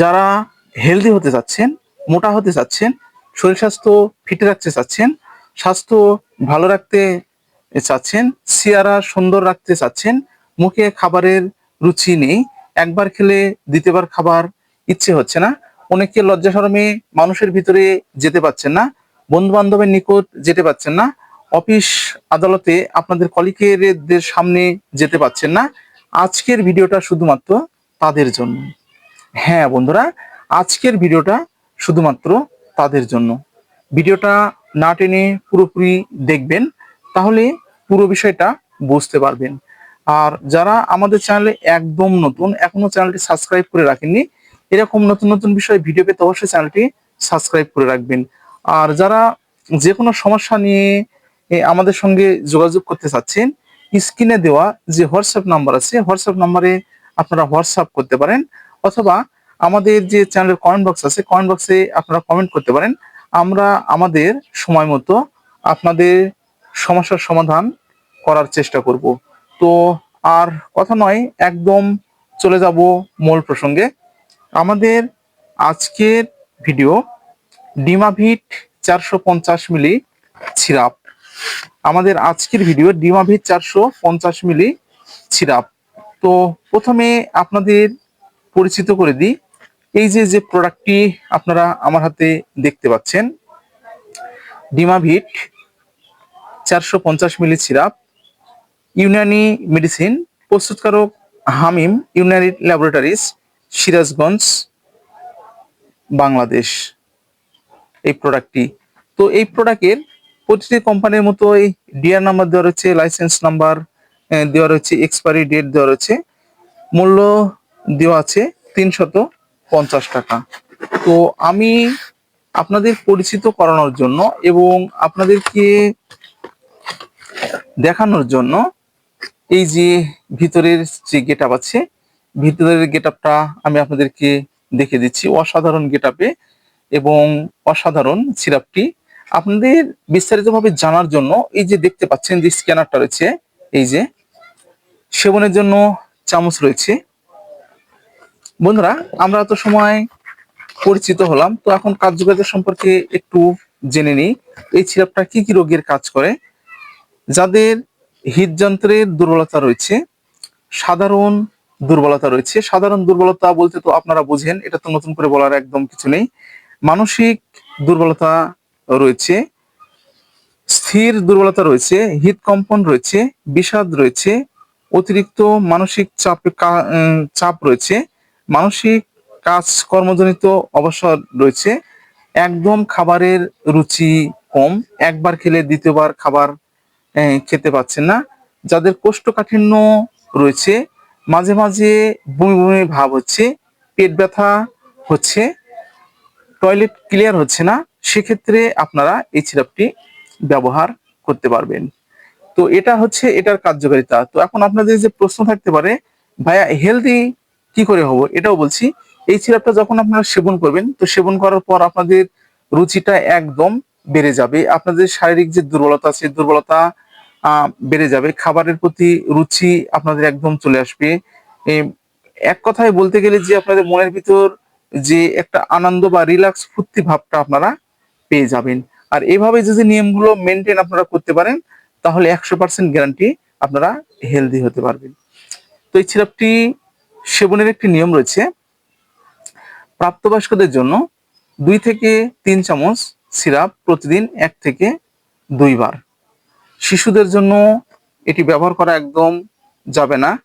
যারা হেলদি হতে চাচ্ছেন, মোটা হতে চাচ্ছেন, শরীর স্বাস্থ্য ফিট রাখতে চাচ্ছেন, স্বাস্থ্য ভালো রাখতে চাচ্ছেন, চেহারা সুন্দর রাখতে চাচ্ছেন, মুখে খাবারের রুচি নেই, একবার খেলে দ্বিতীয়বার খাবার ইচ্ছে হচ্ছে না, অনেকে লজ্জা শরমে মানুষের ভিতরে যেতে পারছেন না বন্ধু বান্ধবের নিকট যেতে পারছেন না, অফিস আদালতে আপনাদের কলিকেরদের সামনে যেতে পারছেন না, আজকের ভিডিওটা শুধুমাত্র তাদের জন্য। হ্যাঁ বন্ধুরা, আজকের ভিডিওটা শুধুমাত্র তাদের জন্য। ভিডিওটা না টেনে পুরোপুরি দেখবেন, তাহলে পুরো বিষয়টা বুঝতে পারবেন। আর যারা আমাদের চ্যানেলে একদম নতুন, এখনও চ্যানেলটি সাবস্ক্রাইব করে রাখেননি, এরকম নতুন নতুন বিষয়ে ভিডিও পেতে অবশ্যই চ্যানেলটি সাবস্ক্রাইব করে রাখবেন। আর যারা যে কোনো সমস্যা নিয়ে আমাদের সঙ্গে যোগাযোগ করতে চাচ্ছেন, স্ক্রিনে দেওয়া যে হোয়াটসঅ্যাপ নাম্বার আছে হোয়াটসঅ্যাপ নাম্বারে আপনারা হোয়াটসঅ্যাপ করতে পারেন। অথবা আমাদের যে চ্যানেলের কমেন্ট বক্স আছে কমেন্ট বক্সে আপনারা কমেন্ট করতে পারেন। আমরা আমাদের সময় মতো আপনাদের সমস্যার সমাধান করার চেষ্টা করব। তো আর কথা নয়, একদম চলে যাব মূল প্রসঙ্গে। আমাদের আজকের ভিডিও ডিমাভিট চারশো পঞ্চাশ মিলি সিরাপ আমাদের আজকের ভিডিও ডিমাভিট চারশো পঞ্চাশ মিলি সিরাপ তো প্রথমে আপনাদের পরিচিত করে দিই। এই যে যে প্রোডাক্টটি আপনারা আমার হাতে দেখতে পাচ্ছেন ডিমাভিট চারশো পঞ্চাশ মিলি সিরাপ, ইউনানি মেডিসিন, প্রস্তুতকারক হামিম, ইউনানি ল্যাবরেটরিজ, সিরাজগঞ্জ, বাংলাদেশ এই প্রোডাক্টটি তো এই প্রোডাক্টের প্রতিটি কোম্পানির মতো এই ডিআর নাম্বার দেওয়া রয়েছে লাইসেন্স নাম্বার দেওয়া রয়েছে এক্সপায়ারি ডেট দেওয়া রয়েছে। মূল্য দেওয়া আছে তিনশত পঞ্চাশ টাকা। তো আমি আপনাদের পরিচিত করানোর জন্য এবং আপনাদেরকে দেখানোর জন্য এই যে ভিতরের যে গেট আছে, ভিতরের গেট আমি আপনাদেরকে দেখে দিচ্ছি। অসাধারণ গেট এবং অসাধারণ সিরাপটি। আপনাদের বিস্তারিতভাবে জানার জন্য এই যে দেখতে পাচ্ছেন যে স্ক্যানারটা রয়েছে, এই যে সেবনের জন্য চামচ রয়েছে। বন্ধুরা, আমরা এত সময় পরিচিত হলাম, তো এখন কার্যকারিতা সম্পর্কে একটু জেনে নিই। এই সিরাপটা কি কি রোগের কাজ করে? যাদের হৃদযন্ত্রের দুর্বলতা রয়েছে, সাধারণ দুর্বলতা রয়েছে, সাধারণ দুর্বলতা বলতে তো আপনারা বুঝেন, এটা তো নতুন করে বলার একদম কিছু নেই। মানসিক দুর্বলতা রয়েছে, স্থির দুর্বলতা রয়েছে, হৃদকম্পন রয়েছে, বিষাদ রয়েছে, অতিরিক্ত মানসিক চাপ চাপ রয়েছে মানসিক কাজ কর্মজনিত অবসর রয়েছে। একদম খাবারের রুচি কম। একবার খেলে দ্বিতীয়বার খাবার খেতে পাচ্ছেন না। যাদের কোষ্ঠকাঠিন্য রয়েছে, মাঝে মাঝে বমি বমি ভাব হচ্ছে, পেট ব্যথা হচ্ছে, টয়লেট ক্লিয়ার হচ্ছে না, সেক্ষেত্রে আপনারা এই সিরাপটি ব্যবহার করতে পারবেন। তো এটা হচ্ছে, এটার কার্যকারিতা। তো এখন আপনাদের যে প্রশ্ন থাকতে পারে, ভাইয়া হেলদি কি করে হব? এটাও বলছি। এই সিরাপটা যখন আপনারা সেবন করবেন, তো সেবন করার পর আপনাদের রুচিটা একদম বেড়ে যাবে। আপনাদের শারীরিক যে দুর্বলতা সেই দুর্বলতা বেড়ে যাবে। খাবারের প্রতি রুচি আপনাদের একদম চলে আসবে। এক কথায় বলতে গেলে যে আপনাদের মনের ভিতর যে একটা আনন্দ বা রিল্যাক্স ফুর্তি ভাবটা আপনারা পেয়ে যাবেন। আর এভাবে যদি নিয়মগুলো মেনটেন আপনারা করতে পারেন, তাহলে একশো পার্সেন্ট গ্যারান্টি আপনারা হেলদি হতে পারবেন। তো এই সিরাপটি সেবনের একটি নিয়ম রয়েছে। প্রাপ্তবয়স্কদের জন্য দুই থেকে তিন চামচ সিরাপ প্রতিদিন এক থেকে দুইবার শিশুদের জন্য এটি ব্যবহার করা একদম যাবে না।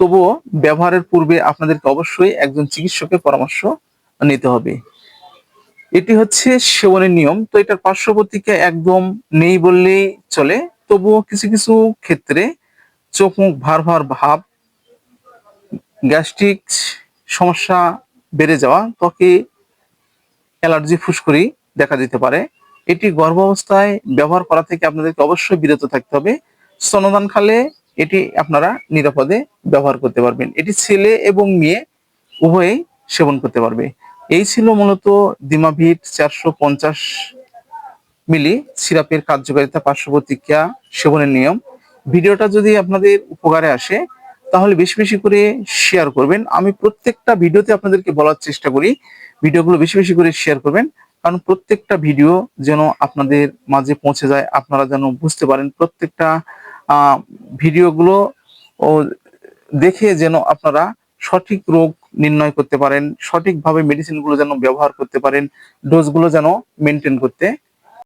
তবুও ব্যবহারের পূর্বে আপনাদেরকে অবশ্যই একজন চিকিৎসকের পরামর্শ নিতে হবে। এটি হচ্ছে সেবনের নিয়ম। তো এটার পার্শ্ব প্রতিক্রিয়া একদম নেই বললেই চলে। তবুও কিছু কিছু ক্ষেত্রে চোখ মুখ ভার ভার ভাব গ্যাস্ট্রিক সমস্যা বেড়ে যাওয়া, ত্বকে অ্যালার্জি ফুসকুড়ি দেখা দিতে পারে। এটি গর্ভাবস্থায় ব্যবহার করা থেকে আপনাদেরকে অবশ্যই বিরত থাকতে হবে। স্তনদান খালে এটি আপনারা নিরাপদে ব্যবহার করতে পারবেন। এটি ছেলে এবং মেয়ে উভয়েই সেবন করতে পারবে। এই ছিল মূলত দিমাভিট চারশো পঞ্চাশ মিলি সিরাপের কার্যকারিতা পার্শ্ব প্রতিক্রিয়া সেবনের নিয়ম। ভিডিওটা যদি আপনাদের উপকারে আসে তাহলে বেশি বেশি করে শেয়ার করবেন। আমি প্রত্যেকটা ভিডিওতে আপনাদেরকে বলার চেষ্টা করি ভিডিওগুলো বেশি বেশি করে শেয়ার করবেন। কারণ প্রত্যেকটা ভিডিও যেন আপনাদের মাঝে পৌঁছে যায়, আপনারা যেন বুঝতে পারেন প্রত্যেকটা ভিডিওগুলো ও দেখে যেন আপনারা সঠিক রোগ নির্ণয় করতে পারেন, সঠিকভাবে মেডিসিনগুলো যেন ব্যবহার করতে পারেন ডোজগুলো যেন মেনটেন করতে।